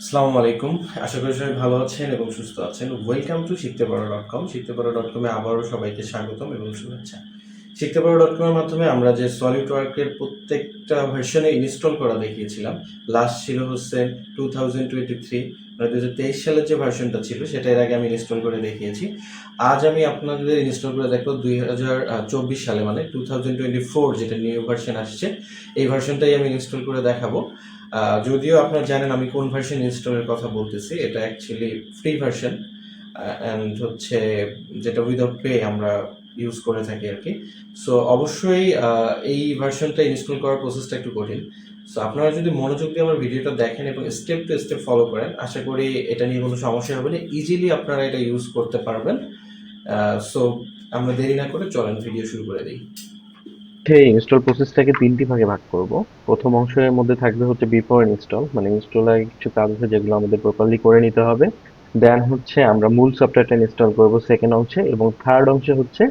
আসসালামু আলাইকুম আশা করি সবাই ভালো আছেন এবং সুস্থ আছেন। ওয়েলকাম টু শিখতে পারো ডট কম শিখতে পারো ডট কমে আবারও সবাইকে স্বাগতম এবং শুভেচ্ছা। শিখতে পারো ডট কমের মাধ্যমে আমরা যে সলিড ওয়ার্কের প্রত্যেকটা ভার্সনে ইনস্টল করা দেখিয়েছিলাম লাস্ট ছিল হচ্ছে টু থাউজেন্ড টোয়েন্টি থ্রি মানে দু তেইশ সালের যে ভার্সনটা ছিল, সেটা এর আগে আমি ইনস্টল করে দেখিয়েছি। আজ আমি আপনাদের ইনস্টল করে দেখব দুই হাজার চব্বিশ সালে মানে টু থাউজেন্ড টোয়েন্টি ফোর যেটা নিউ ভার্সন আসছে, এই ভার্সনটাই আমি ইনস্টল করে দেখাবো। যদিও আপনারা জানেন আমি কোন ভার্সন ইনস্টলের কথা বলতেছি, এটা অ্যাকচুয়ালি ফ্রি ভার্সন অ্যান্ড হচ্ছে যেটা উইদাউট পে আমরা ইউজ করে থাকি আর কি। সো অবশ্যই এই ভার্সনটা ইনস্টল করার প্রসেসটা একটু কঠিন। সো আপনারা যদি মনোযোগ দিয়ে আমার ভিডিওটা দেখেন এবং স্টেপ টু স্টেপ ফলো করেন, আশা করি এটা নিয়ে কোনো সমস্যা হবে না। ইজিলি আপনারা এটা ইউজ করতে পারবেন। সো আমরা দেরি না করে চলেন ভিডিও শুরু করে দিই। সেই ইনস্টল প্রসেসটাকে তিনটি ভাগে ভাগ করব। প্রথম অংশের মধ্যে থাকবে হচ্ছে বিফোর ইনস্টল মানে ইনস্টলের কিছু কাজ আছে যেগুলো আমাদের প্রপারলি করে নিতে হবে। দেন হচ্ছে আমরা মূল সফটওয়্যারটা ইনস্টল করব সেকেন্ড অংশে এবং থার্ড অংশে হচ্ছে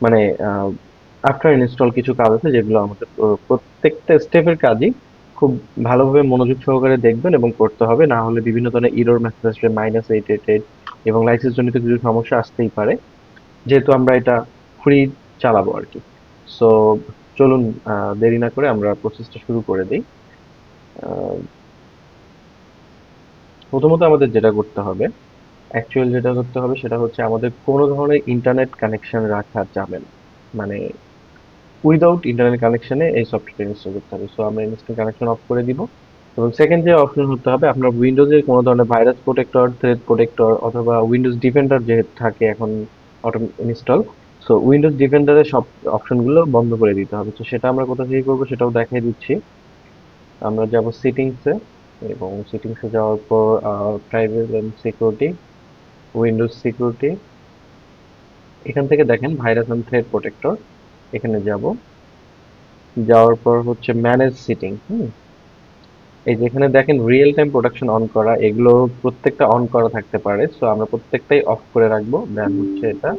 মানে আফটার ইনস্টল কিছু কাজ আছে যেগুলো আমাদের প্রত্যেকটা স্টেপের কাজই খুব ভালোভাবে মনোযোগ সহকারে দেখবেন এবং করতে হবে। না হলে বিভিন্ন ধরনের ইরোর মেসেজ আসবে মাইনাস এইট এইট এইট এবং লাইসেন্স জনিত কিছু সমস্যা আসতেই পারে। যেহেতু আমরা এটা ফ্রি চালাবো আর কি সো চলুন দেরি না করে আমরা প্রসেসটা শুরু করে দিই। প্রথমত আমাদের যেটা করতে হবে অ্যাকচুয়াল যেটা করতে হবে সেটা হচ্ছে আমাদের কোনো ধরনের ইন্টারনেট কানেকশন রাখা যাবে না। মানে উইদাউট ইন্টারনেট কানেকশনে এই সফটওয়্যার ইনস্টল করতে হবে। সো আমরা ইনস্টল কানেকশন অফ করে দিব। এবং সেকেন্ড যে অপশন হতে হবে আপনার উইন্ডোজের কোনো ধরনের ভাইরাস প্রোটেক্টর থ্রেড প্রোটেক্টর অথবা উইন্ডোজ ডিফেন্ডার যে থাকে এখন অটো ইনস্টল সো উইন্ডোজ ডিফেন্ডারের সব অপশনগুলো বন্ধ করে দিতে হবে। তো সেটা আমরা কোথা থেকে করব সেটাও দেখিয়ে দিচ্ছি। আমরা যাব সেটিংসে এবং সেটিংসে যাওয়ার পর private and security Windows security এখান থেকে দেখেন ভাইরাস অ্যান্ড থ্রেড প্রোটেক্টর এখানে যাব। যাওয়ার পর হচ্ছে ম্যানেজ সিটিং হুম? এই যেখানে দেখেন রিয়েল টাইম প্রোডাকশন অন করা, এগুলো প্রত্যেকটা অন করা থাকতে পারে। সো আমরা প্রত্যেকটাই অফ করে রাখব। দেন হচ্ছে এটা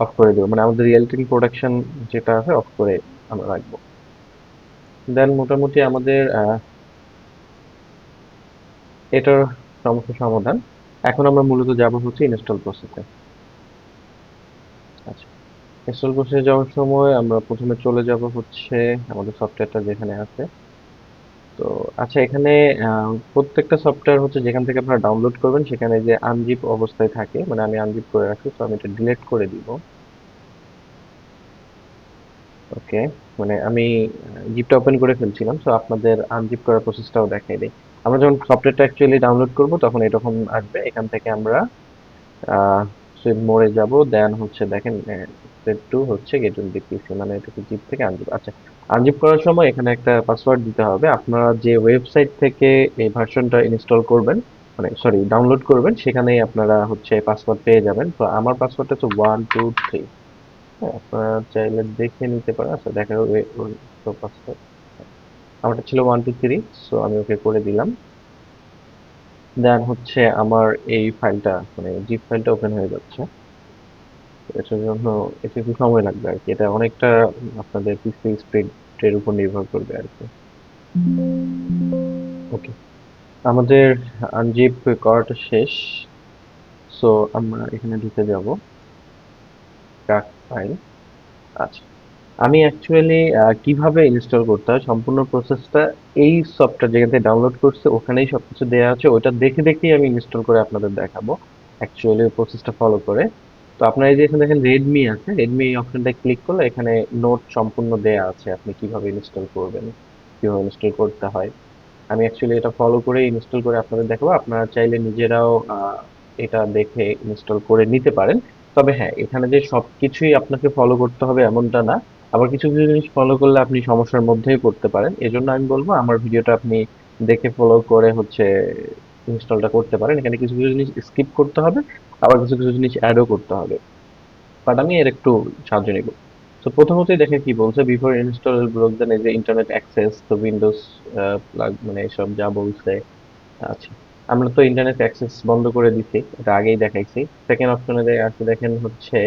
অফ করে দেবো। মানে আমাদের রিয়েল টাইম প্রোডাকশন যেটা আছে অফ করে আমরা রাখব। দেন মোটামুটি আমাদের এটার সমস্যা সমাধান। এখন আমরা মূলত যাব হচ্ছে ইনস্টল প্রসেসে আচ্ছা। ইনস্টল প্রসেসে যাওয়ার সময় আমরা প্রথমে চলে যাব হচ্ছে আমাদের সফটওয়্যারটা যেখানে আছে। তো আচ্ছা এখানে আহ, প্রত্যেকটা সফটওয়্যার হচ্ছে যেখান থেকে আপনারা ডাউনলোড করবেন সেখানে যে আনজিপ অবস্থায় থাকে মানে আমি আনজিপ করে রাখি তো আমি এটা ডিলিট করে দিব। ওকে মানে আমি জিপটা ওপেন করে ফেলছিলাম সো আপনাদের আনজিপ করার প্রসেসটাও দেখাই দিই। আমরা যখন সফটওয়্যারটা অ্যাকচুয়ালি ডাউনলোড করব তখন এরকম আসবে এখান থেকে আমরা সুইপ মোড়ে যাব দেন হচ্ছে দেখেন স্টেপ টু হচ্ছে গেট ইন পিসি মানে জিপ থেকে আনজিপ আচ্ছা। আনজিপ করার সময় এখানে একটা পাসওয়ার্ড দিতে হবে। আপনারা যে ওয়েবসাইট থেকে এই ভার্সনটা ইনস্টল করবেন মানে সরি ডাউনলোড করবেন, সেখানেই আপনারা হচ্ছে পাসওয়ার্ড পেয়ে যাবেন। তো আমার পাসওয়ার্ডটা হচ্ছে ওয়ান টু থ্রি আপনারা চাইলে দেখে নিতে পারেন। আচ্ছা দেখা যাবে পাসওয়ার্ড আমারটা ছিল ওয়ান টু থ্রি সো আমি ওকে করে দিলাম। দেন হচ্ছে আমার এই ফাইলটা মানে জিপ ফাইলটা ওপেন হয়ে যাচ্ছে। এটার জন্য এটা একটু সময় লাগবে আর কি। এটা অনেকটা আপনাদের পিসি স্পিডের উপর নির্ভর করবে আর কি। ওকে আমাদের আনজিপ করাটা শেষ। সো আমরা এখানে ঢুকে যাব। ট্র্যাক ফাইল আচ্ছা। আমি অ্যাকচুয়ালি কীভাবে ইনস্টল করতে হয়, সম্পূর্ণ প্রসেসটা এই সফটওয়্যার যেখান থেকে ডাউনলোড করছে, ওখানেই সবকিছু দেওয়া আছে। ওটা দেখে দেখেই আমি ইনস্টল করে আপনাদের দেখাবো। অ্যাকচুয়ালি প্রসেসটা ফলো করে। তো আপনার এই যে এখানে দেখেন রেডমি আছে রেডমি অপশনটা ক্লিক করলে এখানে নোট সম্পূর্ণ দেয়া আছে আপনি কীভাবে ইনস্টল করবেন, কীভাবে ইনস্টল করতে হয়। আমি অ্যাকচুয়ালি এটা ফলো করে ইনস্টল করে আপনাদের দেখাবো। আপনারা চাইলে নিজেরাও এটা দেখে ইনস্টল করে নিতে পারেন। তবে হ্যাঁ এখানে যে সবকিছুই আপনাকে ফলো করতে হবে এমনটা না। আবার কিছু কিছু জিনিস ফলো করলে আপনি সমস্যার মধ্যেই পড়তে পারেন। এজন্য আমি বলব আমার ভিডিওটা আপনি দেখে ফলো করে হচ্ছে ইনস্টলটা করতে পারেন। এখানে কিছু কিছু জিনিস স্কিপ করতে হবে। আবার কিছু কিছু জিনিস অ্যাডও করতে হবে। বাট আমি এর একটু সাহায্য নেব। তো প্রথমতই দেখে কি বলছে বিফোর ইনস্টল ব্লক দেন এই যে ইন্টারনেট অ্যাক্সেস তো উইন্ডোজ প্লাগ মানে এসব যা বলছে আচ্ছা। আমরা তো ইন্টারনেট অ্যাক্সেস বন্ধ করে দিছি, এটা আগেই দেখাইছি। সেকেন্ড অপশনে আছে দেখেন হচ্ছে,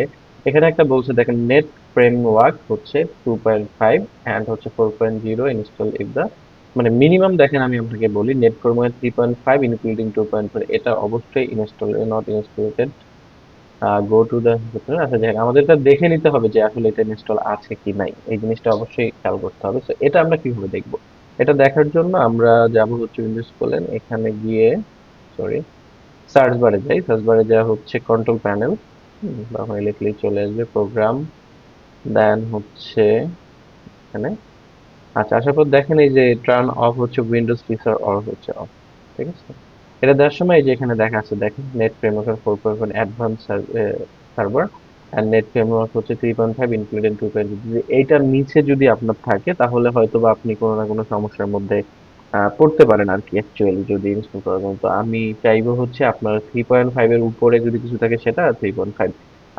এখানে একটা বলছে, দেখেন নেট ফ্রেমওয়ার্ক হচ্ছে টু পয়েন্ট ফাইভ অ্যান্ড হচ্ছে four point zero install if the মানে মিনিমাম দেখেন আমি আপনাকে বলি net formula three point five including two point four এটা অবশ্যই install not installated go to the আচ্ছা দেখ আমাদের এটা দেখে নিতে হবে যে আসলে এটা ইনস্টল আছে কি নাই। এই জিনিসটা অবশ্যই খেয়াল করতে হবে। তো এটা আমরা কীভাবে দেখব? এটা দেখার জন্য আমরা যাব হচ্ছে উইন্ডোজ খোলেন এখানে গিয়ে সরি সার্চ বারে যাই। সার্চ বারে যা হচ্ছে কন্ট্রোল প্যানেল তখন লিখলেই চলে আসবে প্রোগ্রাম দেন হচ্ছে, এখানে আচ্ছা আসার পর দেখেন এই যে টার্ন অফ হচ্ছে উইন্ডোজ ফিচার অফ হচ্ছে অফ ঠিক আছে? এটা দেওয়ার সময় এই যে এখানে দেখা আছে, দেখেন net framework four point one advance server and net framework হচ্ছে three point five including two point এইটার নিচে যদি আপনার থাকে, তাহলে হয়তো বা আপনি কোনো না কোনো সমস্যার মধ্যে পড়তে পারেন আর কি অ্যাকচুয়ালি যদি ইনস্টল করার জন্য। তো আমি চাইব হচ্ছে আপনার থ্রি পয়েন্ট ফাইভ এর উপরে যদি কিছু থাকে সেটা থ্রি পয়েন্ট ফাইভ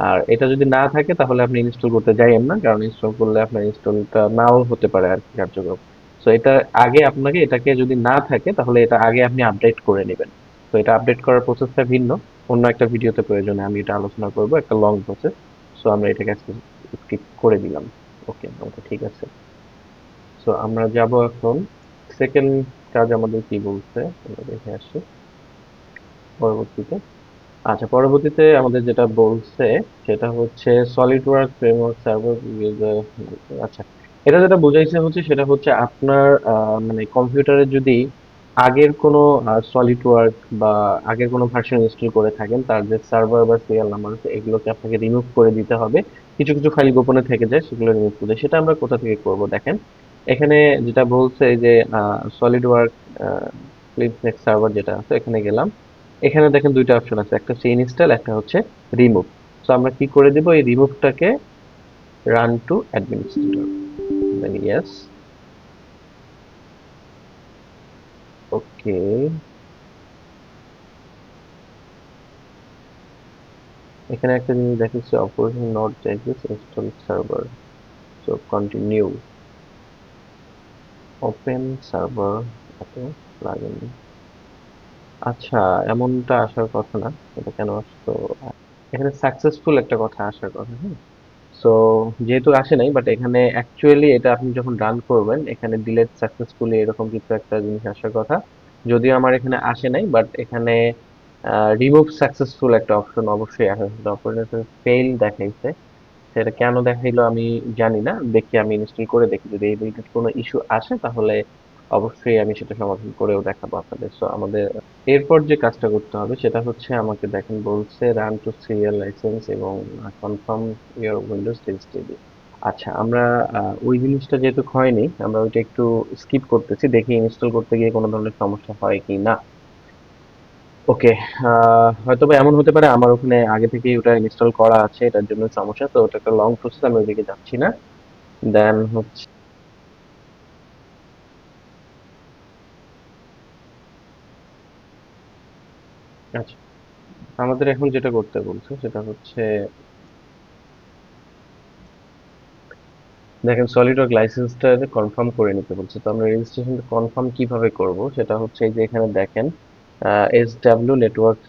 আর এটা যদি না থাকে, তাহলে আপনি ইনস্টল করতে যাইয়েন না, কারণ ইনস্টল করলে আপনার ইনস্টলটা নাও হতে পারে আর কি কার্যক্রম। সো এটা আগে আপনাকে এটাকে যদি না থাকে, তাহলে এটা আগে আপনি আপডেট করে নেবেন। তো এটা আপডেট করার প্রসেসটা ভিন্ন। অন্য একটা ভিডিওতে প্রয়োজনে আমি এটা আলোচনা করব, একটা লং প্রসেস সো আমরা এটাকে আজকে স্কিপ করে দিলাম। ওকে ওকে ঠিক আছে। সো আমরা যাব এখন। সেকেন্ড কাজ আমাদের কি বলছে? আমরা দেখে আসি। পরবর্তীতে। আচ্ছা পরবর্তীতে আমাদের যেটা বলছে সেটা হচ্ছে সলিড ওয়ার্ক ফ্রেমওয়ার্ক সার্ভার আচ্ছা এটা যেটা বোঝাইছে হচ্ছে সেটা হচ্ছে আপনার মানে কম্পিউটারে যদি আগের কোনো সলিড ওয়ার্ক বা আগের কোনো ভার্সন ইনস্টল করে থাকেন, তার যে সার্ভার বা সিরিয়াল নাম্বার আছে, এগুলোকে আপনাকে রিমুভ করে দিতে হবে। কিছু কিছু ফাইল গোপনে থেকে যায়, সেগুলো রিমুভ করে সেটা আমরা কোথা থেকে করব দেখেন? এখানে যেটা বলছে যে সলিড ওয়ার্ক ফ্লিপনেক সার্ভার যেটা আছে, এখানে গেলাম। এখানে দেখেন দুইটা অপশন আছে, একটা হচ্ছে ইনস্টল একটা হচ্ছে রিমুভ সো আমরা কি করে দেব? এই রিমুভটাকে run to administrator then yes okay এখানে একটা জিনিস দেখাচ্ছে অপারেশন নট চাইছিস install server so continue open server এত লাগেনি আচ্ছা এমনটা আসার কথা না। এটা কেন আসতো এখানে সাকসেসফুল একটা কথা আসার কথা হ্যাঁ? সো যেহেতু আসে নাই বাট এখানে অ্যাকচুয়ালি এটা আপনি যখন রান করবেন, এখানে ডিলেট সাকসেসফুলি এরকম কিছু একটা জিনিস আসার কথা। যদিও আমার এখানে আসে নাই বাট এখানে রিমুভ সাকসেসফুল একটা অপশন অবশ্যই আসে। অপারেটর ফেল দেখাইছে। সেটা কেন দেখাইলো আমি জানি না। দেখি, আমি ইনস্টল করে দেখি। যদি এই কোনো ইস্যু আসে, তাহলে অবশ্যই আমি সেটা সমাধান করেও দেখাবো আপনাদের। সো আমাদের, এরপর যে কাজটা করতে হবে সেটা হচ্ছে আমাকে দেখেন বলছে রান টু সিরিয়াল লাইসেন্স এবং কনফার্ম ইওর উইন্ডোজ ডিজিটালি আচ্ছা আমরা ওই জিনিসটা যেহেতু হয়নি, আমরা ওইটা একটু স্কিপ করতেছি, দেখি ইনস্টল করতে গিয়ে কোনো ধরনের সমস্যা হয় কি না। ওকে হয়তো বা এমন হতে পারে আমার ওখানে আগে থেকেই ওটা ইনস্টল করা আছে, এটার জন্য সমস্যা, তো ওটা একটা লং প্রসেস আমি ওইদিকে যাচ্ছি না। দেন হচ্ছে আচ্ছা। আমাদের এখন যেটা করতে বলছে, সেটা হচ্ছে দেখেন সলিডওয়ার্ক লাইসেন্সটা কনফার্ম করে নিতে বলছে। তো আমরা রেজিস্ট্রেশনটা কনফার্ম কীভাবে করব, সেটা হচ্ছে এই যে এখানে দেখেন এস ডাব্লিউ নেটওয়ার্ক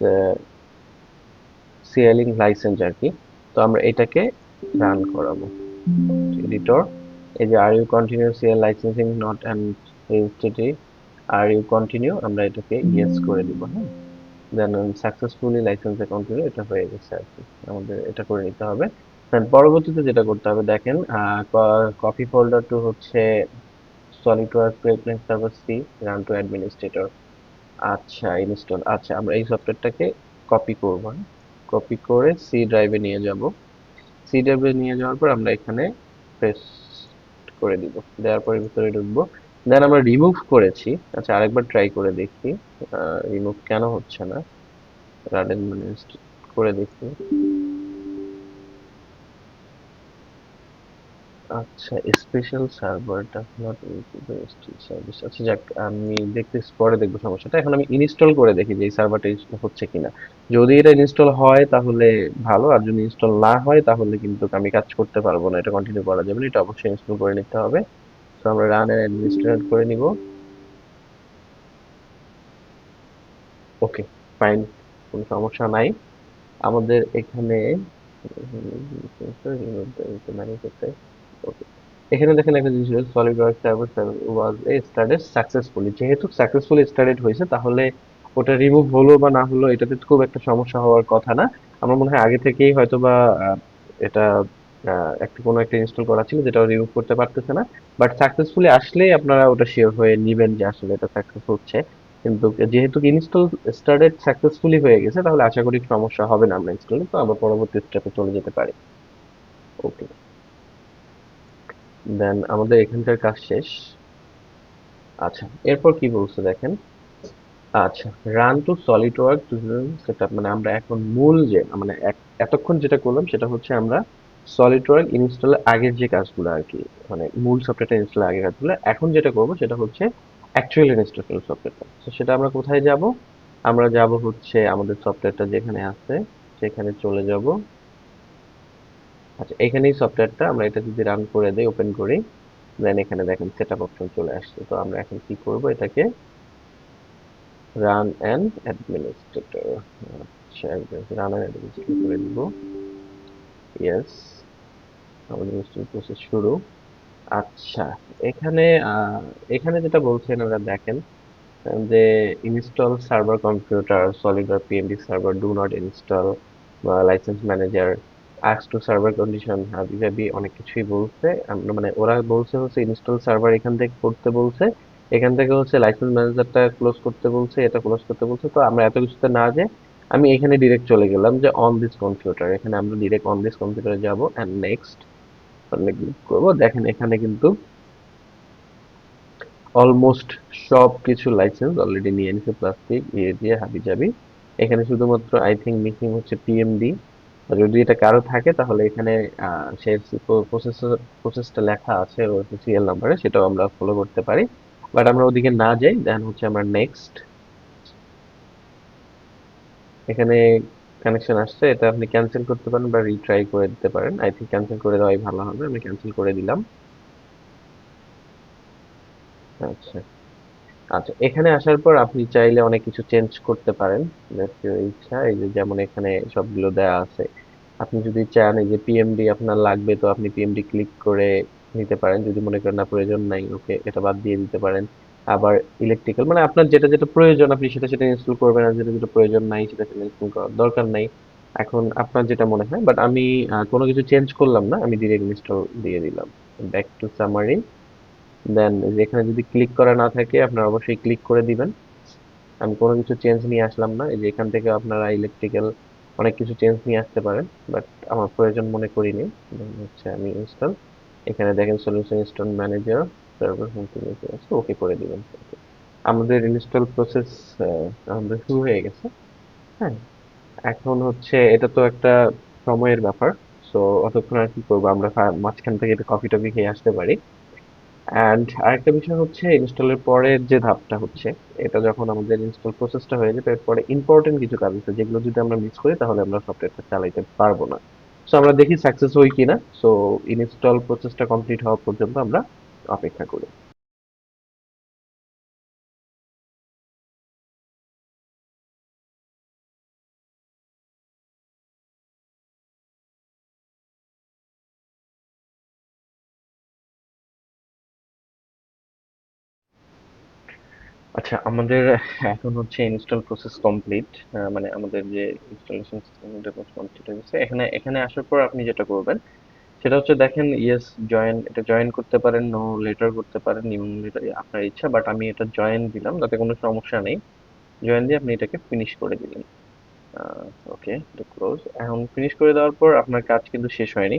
সিএলিং লাইসেন্স আর কি। তো আমরা এটাকে রান করাবো। এডিটর এই যে are you continue CL licensing not and রেজিস্ট্রেটি are you continue আমরা এটাকে ইয়েস করে দিব হ্যাঁ। দেন সাকসেসফুলি লাইসেন্সে কন্টিনিউ এটা হয়ে গেছে আর কি। আমাদের এটা করে নিতে হবে। দেন পরবর্তীতে যেটা করতে হবে, দেখেন কপি ফোল্ডার টু হচ্ছে SolidWork preference server C run to administrator আচ্ছা ইনস্টল আচ্ছা আমরা এই সফটওয়্যারটাকে কপি করব কপি করে সি ড্রাইভে নিয়ে যাব। সি ড্রাইভে নিয়ে যাওয়ার পর আমরা এখানে পেস্ট করে দিব। দেওয়ার পরে ভিতরে ঢুকবো। দেন আমরা রিমুভ করেছি। আচ্ছা আরেকবার ট্রাই করে দেখি। রিমুভ কেন হচ্ছে না? রান করে দেখি। আচ্ছা স্পেশাল সার্ভারটা নট সার্ভিস আচ্ছা যাক, আমি দেখতে পরে দেখব সমস্যাটা। এখন আমি ইনস্টল করে দেখি যে এই সার্ভারটা হচ্ছে কিনা। যদি এটা ইনস্টল হয়, তাহলে ভালো। আর যদি ইনস্টল না হয়, তাহলে কিন্তু আমি কাজ করতে পারব না। এটা কন্টিনিউ করা যাবে না। এটা অবশ্যই ইনস্টল করে নিতে হবে। তো আমরা রান এন্ড অ্যাডমিনিস্ট্রেট করে নিব। ওকে ফাইন কোনো সমস্যা নাই। আমাদের এখানে এখানে দেখেন একটা জিনিস Solid Work server was a started successfully যেহেতু সাকসেসফুলি স্টার্টেড হয়েছে, তাহলে ওটা রিমুভ হলো বা না হলো, এটাতে খুব একটা সমস্যা হওয়ার কথা না। আমার মনে হয় আগে থেকেই হয়তো বা এটা একটা কোনো একটা ইনস্টল করা ছিল যেটা রিমুভ করতে পারতেছে না। বাট সাকসেসফুলি আসলেই আপনারা ওটা শিওর হয়ে নিবেন যে আসলে এটা সাকসেস হচ্ছে। কিন্তু যেহেতু ইনস্টল স্টার্টেড সাকসেসফুলি হয়ে গেছে, তাহলে আশা করি সমস্যা হবে না আমরা ইনস্টলে তো আমরা পরবর্তী স্টেপে চলে যেতে পারি। ওকে দেন আমাদের এখানকার কাজ শেষ। আচ্ছা এরপর কি বলছে দেখেন? আচ্ছা run to Solid Work to setup মানে আমরা এখন মূল যে মানে এতক্ষণ যেটা করলাম সেটা হচ্ছে আমরা ওয়ার্ক ইনস্টলের আগের যে কাজগুলো আর কি মানে মূল সফটওয়্যারটা ইনস্টলের আগের কাজগুলো, এখন যেটা করব সেটা হচ্ছে অ্যাকচুয়াল ইনস্টল সফটওয়্যারটা তো সেটা আমরা কোথায় যাব? আমরা যাব হচ্ছে আমাদের সফটওয়্যারটা যেখানে আছে, সেখানে চলে যাব। আচ্ছা এখানেই সফটওয়্যারটা আমরা এটা যদি রান করে দেই ওপেন করি দেন এখানে দেখেন সেটআপ অপশন চলে আসছে। তো আমরা এখন কি করব? এটাকে রান অ্যান্ড অ্যাডমিনিস্ট্রেটর আচ্ছা রান অ্যান্ড অ্যাডমিনিস্ট্রেটর করে দিব। ইয়েস আমাদের ইনস্টল প্রসেস শুরু। আচ্ছা এখানে এখানে যেটা বলছেন আমরা দেখেন যে install server computer SolidWork PMD server do not install বা লাইসেন্স ম্যানেজার আক্স টু সার্ভার কন্ডিশন হাবিজাবি অনেক কিছুই বলছে। মানে ওরা বলছে হচ্ছে ইনস্টল সার্ভার এখান থেকে করতে বলছে, এখান থেকে হচ্ছে লাইসেন্স ম্যানেজারটা ক্লোজ করতে বলছে, এটা ক্লোজ করতে বলছে। তো আমরা এত কিছুতে না যে আমি এখানে ডিরেক্ট চলে গেলাম যে অন দিস কম্পিউটার এখানে আমরা ডিরেক্ট অন দিস কম্পিউটারে যাব। অ্যান্ড নেক্সট ক্লিক করব। দেখেন এখানে কিন্তু অলমোস্ট সব কিছু লাইসেন্স অলরেডি নিয়ে নিছে প্লাস্টিক ইয়ে দিয়ে হাবি যাবি এখানে শুধুমাত্র আই থিঙ্ক মিসিং হচ্ছে পিএমডি যদি এটা কারও থাকে, তাহলে এখানে সে প্রসেসর প্রসেসটা লেখা আছে ওর সিরিয়াল নাম্বারে সেটাও আমরা ফলো করতে পারি। বাট আমরা ওদিকে না যাই দেন হচ্ছে আমরা নেক্সট এখানে কানেকশন আসছে, এটা আপনি ক্যান্সেল করতে পারেন বা রিট্রাই করে দিতে পারেন। আই থিঙ্ক ক্যান্সেল করে দেওয়াই ভালো হবে, আমি ক্যান্সেল করে দিলাম। আচ্ছা। আচ্ছা এখানে আসার পর আপনি চাইলে অনেক কিছু চেঞ্জ করতে পারেন ইচ্ছা, এই যে যেমন এখানে সবগুলো দেয়া আছে। আপনি যদি চান, এই যে পিএমডি আপনার লাগবে, তো আপনি পিএমডি ক্লিক করে নিতে পারেন। যদি মনে করেন না প্রয়োজন নাই ওকে এটা বাদ দিয়ে দিতে পারেন। আবার ইলেকট্রিক্যাল মানে আপনার যেটা যেটা প্রয়োজন, আপনি সেটা সেটা ইনস্টল করবেন আর যেটা যেটা প্রয়োজন নাই, সেটা সেটা ইনস্টল করার দরকার নাই। এখন আপনার যেটা মনে হয় বাট আমি কোনো কিছু চেঞ্জ করলাম না, আমি ডিরেক্ট ইনস্টল দিয়ে দিলাম। ব্যাক টু সামারি দেন এখানে যদি ক্লিক করা না থাকে, আপনার অবশ্যই ক্লিক করে দিবেন। আমি কোনো কিছু চেঞ্জ নিয়ে আসলাম না, এই যে এখান থেকে আপনারা ইলেকট্রিক্যাল অনেক কিছু চেঞ্জ নিয়ে আসতে পারেন বাট আমার প্রয়োজন মনে করিনি। হচ্ছে আমি ইনস্টল এখানে দেখেন সলিউশন ইনস্টল ম্যানেজার সার্ভার আছে ওকে করে দিবেন. আমাদের ইনস্টল প্রসেস আমাদের শুরু হয়ে গেছে হ্যাঁ। এখন হচ্ছে, এটা তো একটা সময়ের ব্যাপার সো অতক্ষণ আর কি করব, আমরা মাঝখান থেকে কফি টফি খেয়ে আসতে পারি। অ্যান্ড আরেকটা বিষয় হচ্ছে ইনস্টলের পরের যে ধাপটা হচ্ছে, এটা যখন আমাদের ইনস্টল প্রসেসটা হয়ে যাবে, এরপরে ইম্পর্টেন্ট কিছু কাজ আছে, যেগুলো যদি আমরা মিস করি, তাহলে আমরা সফটওয়্যারটা চালাইতে পারব না। সো আমরা দেখি সাকসেস হই কিনা সো ইনস্টল প্রসেসটা কমপ্লিট হওয়া পর্যন্ত আমরা অপেক্ষা করি। আচ্ছা আমাদের এখন হচ্ছে ইনস্টল প্রসেস কমপ্লিট মানে আমাদের যে ইনস্টলেশন সিস্টেমটা কমপ্লিট হয়ে গেছে এখানে এখানে আসার পর আপনি যেটা করবেন সেটা হচ্ছে দেখেন ইয়েস জয়েন এটা জয়েন করতে পারেন নো লেটার করতে পারেন লেটার আপনার ইচ্ছা বাট আমি এটা জয়েন দিলাম, তাতে কোনো সমস্যা নেই। জয়েন দিয়ে আপনি এটাকে ফিনিশ করে দিলেন। ওকে ক্লোজ এখন ফিনিশ করে দেওয়ার পর আপনার কাজ কিন্তু শেষ হয়নি।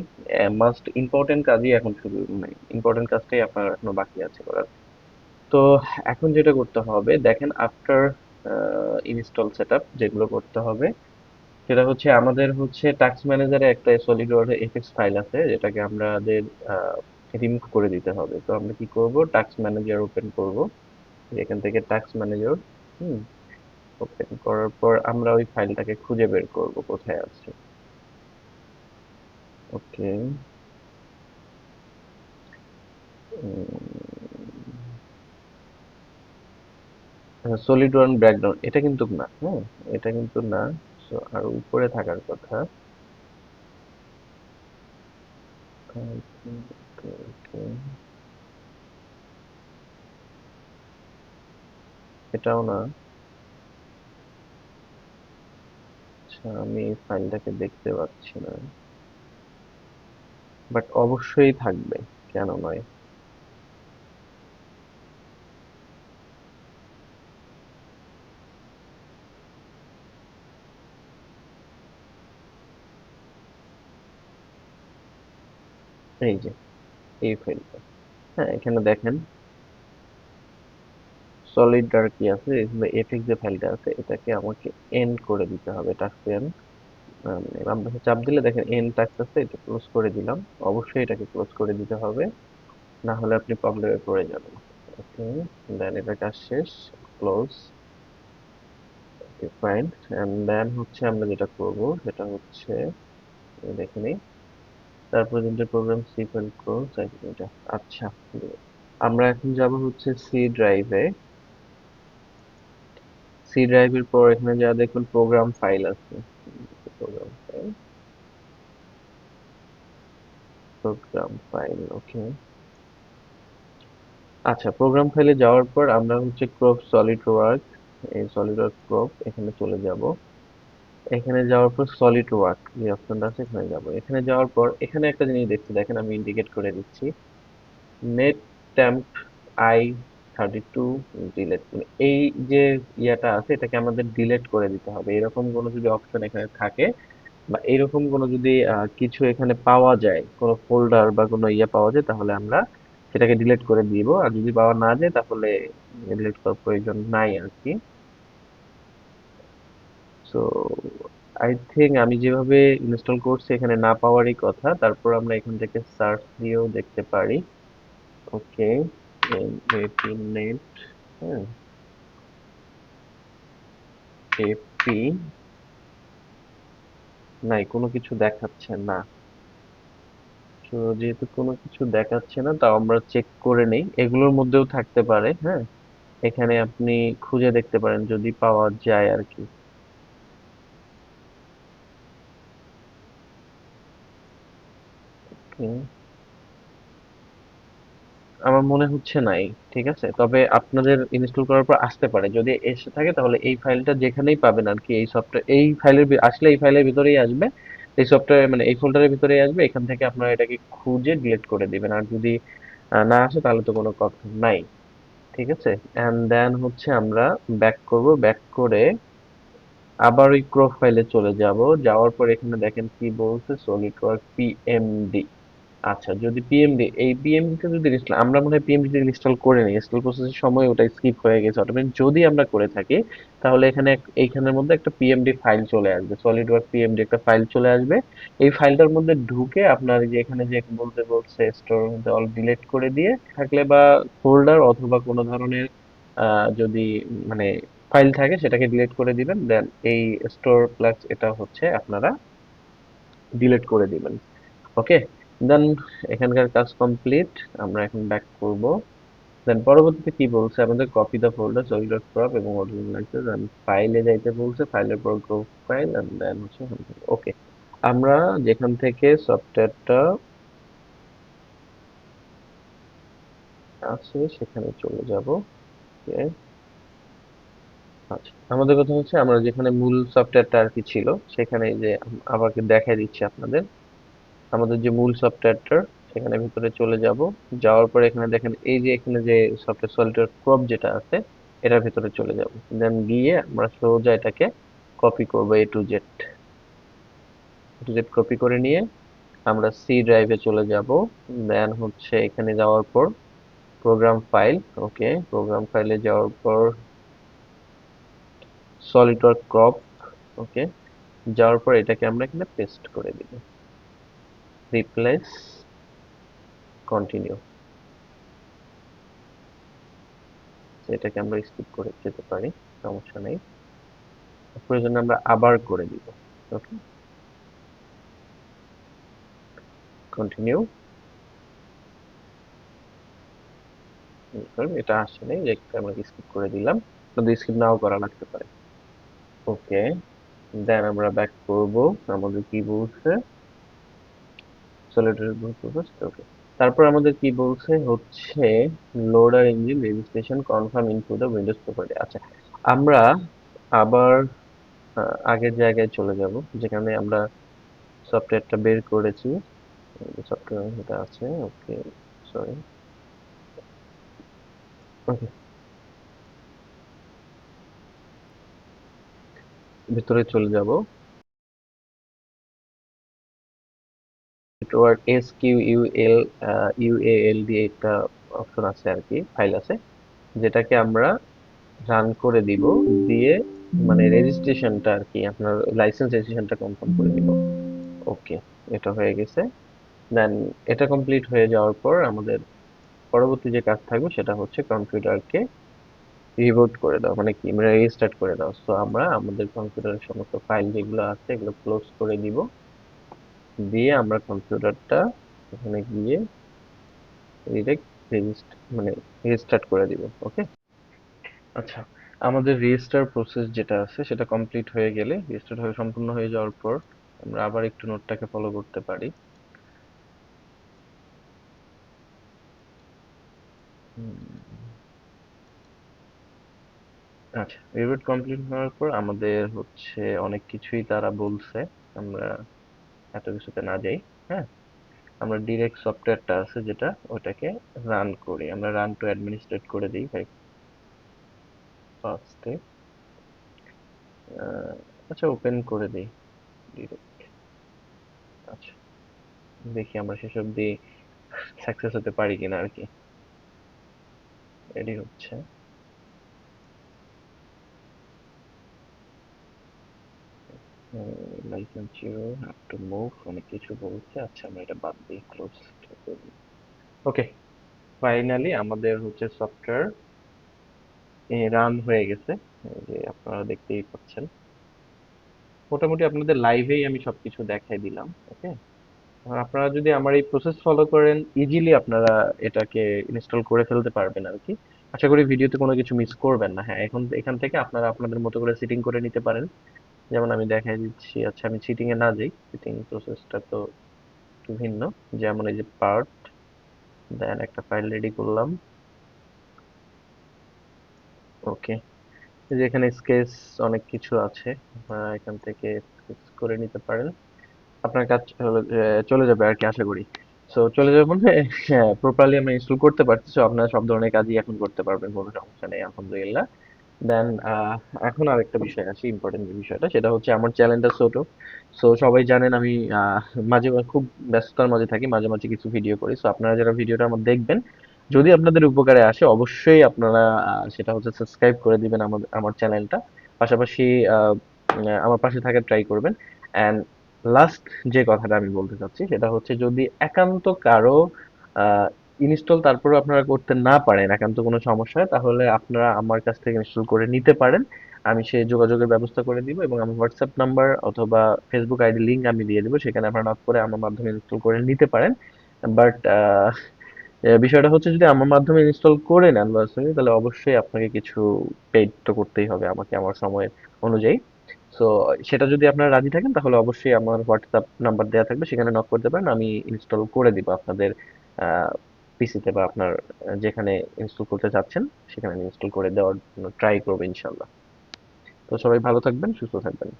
মাস্ট ইম্পর্টেন্ট কাজই এখন শুরু মানে ইম্পর্টেন্ট কাজটাই আপনার এখনও বাকি আছে করার। তো এখন যেটা করতে হবে, দেখেন আফটার ইনস্টল সেটআপ যেগুলো করতে হবে সেটা হচ্ছে আমাদের হচ্ছে টাস্ক ম্যানেজারে একটা সলিড ওয়ার্ডের এফএক্স ফাইল আছে, যেটাকে আমাদের রিমুভ করে দিতে হবে। তো আমরা কি করব? টাস্ক ম্যানেজার ওপেন করব। এখান থেকে টাস্ক ম্যানেজার হুম ওপেন করার পর আমরা ওই ফাইলটাকে খুঁজে বের করব কোথায় আছে। ওকে। সলিড ওয়ান ব্যাকগ্রাউন্ড এটা কিন্তু না হ্যাঁ এটা কিন্তু না। আর উপরে থাকার কথা। এটাও না। আচ্ছা আমি এই ফাইলটাকে দেখতে পাচ্ছি না। বাট অবশ্যই থাকবে, কেন নয়? এই যে, এই ফাইলটা হ্যাঁ এখানে দেখেন। সলিড আর কি আছে এখানে এফএক্স যে ফাইলটা আছে, এটাকে আমাকে এন্ড করে দিতে হবে টাস্ক এন্ড বাম চাপ দিলে দেখেন এন্ড টাস্ক আছে, এটা ক্লোজ করে দিলাম। অবশ্যই এটাকে ক্লোজ করে দিতে হবে। না হলে আপনি প্রবলেমে পড়ে যাবেন। ওকে দেন এটা কাজ শেষ close okay fine and then হচ্ছে আমরা যেটা করব, সেটা হচ্ছে, দেখে নিই। তারপর কিন্তু প্রোগ্রাম সি ফাইল ক্লোজ এটা। আচ্ছা আমরা এখন যাব হচ্ছে সি ড্রাইভে সি ড্রাইভের পর এখানে যা দেখুন প্রোগ্রাম ফাইল আছে। Program file program file okay আচ্ছা প্রোগ্রাম ফাইলে যাওয়ার পর আমরা হচ্ছে ক্রপ সলিড ওয়ার্ক এই সলিড ওয়ার্ক ক্রপ এখানে চলে যাব। এখানে যাওয়ার পর সলিড ওয়ার্ক যে অপশনটা আছে, এখানে যাব। এখানে যাওয়ার পর, এখানে একটা জিনিস দেখছি, দেখেন আমি ইন্ডিকেট করে দিচ্ছি। Net temp I thirty two delete এই যে ইয়াটা আছে, এটাকে আমাদের ডিলেট করে দিতে হবে। এরকম কোনো যদি অপশন এখানে থাকে, বা এরকম কোনো যদি কিছু এখানে পাওয়া যায়, কোনো ফোল্ডার বা কোনো ইয়ে পাওয়া যায়, তাহলে আমরা সেটাকে ডিলিট করে দিব। আর যদি পাওয়া না যায়, তাহলে ডিলেট করার প্রয়োজন নাই আর কি। সো আই থিঙ্ক আমি যেভাবে ইনস্টল করছি এখানে না পাওয়ারই কথা। তারপর আমরা এখান থেকে সার্চ দিয়েও দেখতে পারি। ওকে নেট এপি নাই, কোনো কিছু দেখাচ্ছে না। তো যেহেতু কোনো কিছু দেখাচ্ছে না, তাও আমরা চেক করে নেই। এগুলোর মধ্যেও থাকতে পারে হ্যাঁ। এখানে আপনি খুঁজে দেখতে পারেন যদি পাওয়া যায় আর কি। আমার মনে হচ্ছে নাই, ঠিক আছে? তবে আপনাদের ইনস্টল করার পর আসতে পারে। যদি এসে থাকে তাহলে এই ফাইলটা যেখানেই পাবেন আর কি, এই সফটওয়্যার এই ফাইলের আসলে এই ফাইলের ভিতরেই আসবে। এই সফটওয়্যার মানে এই ফোল্ডারের ভিতরেই আসবে। এখান থেকে আপনারা এটাকে খুঁজে ডিলিট করে দিবেন। আর যদি না আসে তাহলে তো কোনো কথা নাই, ঠিক আছে? এন্ড দেন হচ্ছে আমরা ব্যাক করব। ব্যাক করে আবার ওই ক্রপ ফাইলে চলে যাব। যাওয়ার পর এখানে দেখেন কি বলছে সলিড ওয়ার্ক পিএমডি আচ্ছা যদি পিএমডি এই পিএমডি তে যদি ইনস্টল আমরা মনে হয় পিএমডি ইনস্টল করে নিই ইনস্টল প্রসেসের সময় ওটা স্কিপ হয়ে গেছে। অটোমেটিক যদি আমরা করে থাকি, তাহলে এখানে এইখানের মধ্যে একটা পিএমডি ফাইল চলে আসবে। সলিড ওয়ার্ক পিএমডি একটা ফাইল চলে আসবে। এই ফাইলটার মধ্যে ঢুকে আপনার যে এখানে যে বলতে বলছে স্টোর মধ্যে অল ডিলিট করে দিয়ে থাকলে বা ফোল্ডার অথবা কোনো ধরনের যদি মানে ফাইল থাকে সেটাকে ডিলিট করে দিবেন দেন এই স্টোর প্লাস এটা হচ্ছে আপনারা ডিলিট করে দিবেন। ওকে দেন এখানকার কাজ কমপ্লিট আমরা এখন ব্যাক করব। দেন পরবর্তীতে কি বলছে? আমাদের copy the folder solid dot crop এবং অরিজিনাল লাগছে দেন ফাইলে যাইতে বলছে ফাইলের পর গ্রো ফাইল দেন হচ্ছে ওকে আমরা যেখান থেকে সফটওয়্যারটা আছে, সেখানে চলে যাব। ওকে আচ্ছা আমাদের কথা হচ্ছে আমরা যেখানে মূল সফটওয়্যারটা আর কি ছিল, সেখানে যে আমাকে দেখাই দিচ্ছি আপনাদের। আমাদের যে মূল সফটওয়্যারটা সেখানে ভিতরে চলে যাব। যাওয়ার পরে এখানে দেখেন, এই যে এখানে যে সফটওয়্যার সলিটার ক্রপ যেটা আছে, এটার ভিতরে চলে যাব। দেন গিয়ে আমরা সোজা এটাকে কপি করব A to Z to Z copy করে নিয়ে আমরা সি ড্রাইভে চলে যাব। দেন হচ্ছে এখানে যাওয়ার পর প্রোগ্রাম ফাইল ওকে প্রোগ্রাম ফাইলে যাওয়ার পর সলিটর ক্রপ ওকে যাওয়ার পর এটাকে আমরা এখানে পেস্ট করে দিব। রিপ্লেস কন্টিনিউ এটাকে আমরা স্কিপ করে যেতে পারি, সমস্যা নেই। প্রয়োজনে আমরা আবার করে দিব ওকে কন্টিনিউ এটা আসছে নেই আমরা স্কিপ করে দিলাম। আপনাদের স্কিপ নাও করা লাগতে পারে। ওকে দেন আমরা ব্যাক করব, আমাদের কি বলছে? সলিটারি গ্রুপ ওকে তারপর আমাদের কি বলছে? হচ্ছে loader engine registration confirm into the Windows property আচ্ছা আমরা আবার আগের জায়গায় চলে যাব, যেখানে আমরা সফটওয়্যারটা বের করেছি। সফটওয়্যার যেটা আছে ওকে সরি ওকে ভিতরে চলে যাব। Network S Q U L U A L দিয়ে একটা অপশন আছে আর কি ফাইল আছে, যেটাকে আমরা রান করে দিব, দিয়ে মানে রেজিস্ট্রেশনটা আর কি আপনার লাইসেন্স রেজিস্ট্রেশনটা কনফার্ম করে দিব। ওকে এটা হয়ে গেছে। দেন এটা কমপ্লিট হয়ে যাওয়ার পর আমাদের পরবর্তী যে কাজ থাকবে সেটা হচ্ছে কম্পিউটারকে রিবুট করে দাও মানে কি মানে রিস্টার্ট করে দাও সো আমরা আমাদের কম্পিউটারের সমস্ত ফাইল যেগুলো আছে, এগুলো ক্লোজ করে দিব। দিয়ে আমরা কম্পিউটারটা এখানে গিয়ে ডিরেক্ট রেজিস্ট মানে রিস্টার্ট করে দিব ওকে আচ্ছা আমাদের রেজিস্টার প্রসেস যেটা আছে সেটা কমপ্লিট হয়ে গেলে রেজিস্টার্ড হয়ে, সম্পূর্ণ হয়ে যাওয়ার পর আমরা আবার একটু নোটটাকে ফলো করতে পারি। আচ্ছা রিবুট কমপ্লিট হওয়ার পর আমাদের হচ্ছে অনেক কিছুই তারা বলছে, আমরা এত কিছুতে না যাই হ্যাঁ? আমরা ডিরেক্ট সফটওয়্যারটা আছে যেটা ওটাকে রান করি। আমরা রান টু অ্যাডমিনিস্ট্রেট করে দিই ভাই ফার্স্টে আচ্ছা ওপেন করে দিই ডিরেক্ট আচ্ছা দেখি আমরা শেষ অবধি সাকসেস হতে পারি কিনা আর কি। রেডি হচ্ছে। Licence zero have to move অনেক কিছু বলছে আচ্ছা আমরা এটা বাদ দিই ক্লোজ ওকে ফাইনালি আমাদের হচ্ছে সফটওয়্যার রান হয়ে গেছে যে আপনারা দেখতেই পাচ্ছেন। মোটামুটি আপনাদের লাইভেই আমি সবকিছু দেখাই দিলাম ওকে আপনারা যদি আমার এই প্রসেস ফলো করেন ইজিলি আপনারা এটাকে ইনস্টল করে ফেলতে পারবেন আর কি। আশা করি ভিডিওতে কোনো কিছু মিস করবেন না। হ্যাঁ এখন, এখান থেকে আপনারা আপনাদের মতো করে সেটিং করে নিতে পারেন। যেমন আমি দেখাই দিচ্ছি আচ্ছা আমি চিটিং এ না যাই চিটিং প্রসেসটা তো একটু ভিন্ন। যেমন এই যে পার্ট দেন একটা ফাইল রেডি করলাম। ওকে এই যে এখানে স্কেচ অনেক কিছু আছে, আপনারা এখান থেকে স্কেচ করে নিতে পারেন। আপনার কাজ চলে যাবে আর কি, আশা করি। সো চলে যাবে মানে প্রপারলি আমরা ইনস্টল করতে পারছি সো আপনারা সব ধরনের কাজই এখন করতে পারবেন, কোনো সমস্যা নেই, আলহামদুলিল্লাহ। দেন এখন আর একটা বিষয় আছে ইম্পর্টেন্ট যে বিষয়টা, সেটা হচ্ছে আমার চ্যানেলটা ছোট। সো সবাই জানেন আমি মাঝে মাঝে খুব ব্যস্ততার মাঝে থাকি, মাঝে মাঝে কিছু ভিডিও করি। সো আপনারা যারা ভিডিওটা আমার দেখবেন, যদি আপনাদের উপকারে আসে, অবশ্যই আপনারা সেটা হচ্ছে সাবস্ক্রাইব করে দিবেন আমাদের আমার চ্যানেলটা পাশাপাশি আমার পাশে থাকার ট্রাই করবেন। অ্যান্ড লাস্ট যে কথাটা আমি বলতে চাচ্ছি, সেটা হচ্ছে যদি একান্ত কারও ইনস্টল তারপরেও আপনারা করতে না পারেন একান্ত কোনো সমস্যা হয়, তাহলে আপনারা আমার কাছ থেকে ইনস্টল করে নিতে পারেন। আমি সেই যোগাযোগের ব্যবস্থা করে দিব এবং আমার হোয়াটসঅ্যাপ নাম্বার অথবা ফেসবুক আইডি লিঙ্ক আমি দিয়ে দিব, সেখানে আপনারা নক করে আমার মাধ্যমে ইনস্টল করে নিতে পারেন। বাট বিষয়টা হচ্ছে যদি আমার মাধ্যমে ইনস্টল করে নেন ভার্সনলি তাহলে অবশ্যই আপনাকে কিছু পেইড তো করতেই হবে আমাকে আমার সময়ের অনুযায়ী। সো সেটা যদি আপনারা রাজি থাকেন, তাহলে অবশ্যই আমার হোয়াটসঅ্যাপ নাম্বার দেওয়া থাকবে, সেখানে নক করতে পারেন, আমি ইনস্টল করে দিব আপনাদের পিসিতে বা আপনার যেখানে ইনস্টল করতে চাচ্ছেন, সেখানে ইনস্টল করে দেওয়ার জন্য ট্রাই করব ইনশাল্লাহ তো সবাই ভালো থাকবেন, সুস্থ থাকবেন।